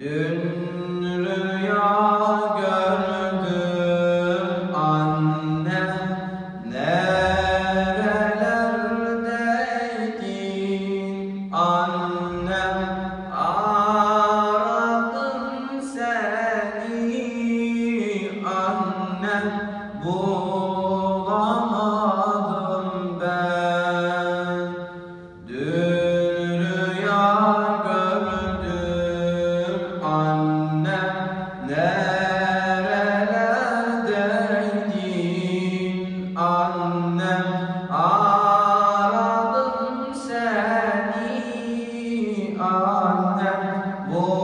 Dün rüya annem Nerelerdeydin annem Aradım seni annem Bulamadım annem aradım seni annem. Bulamadım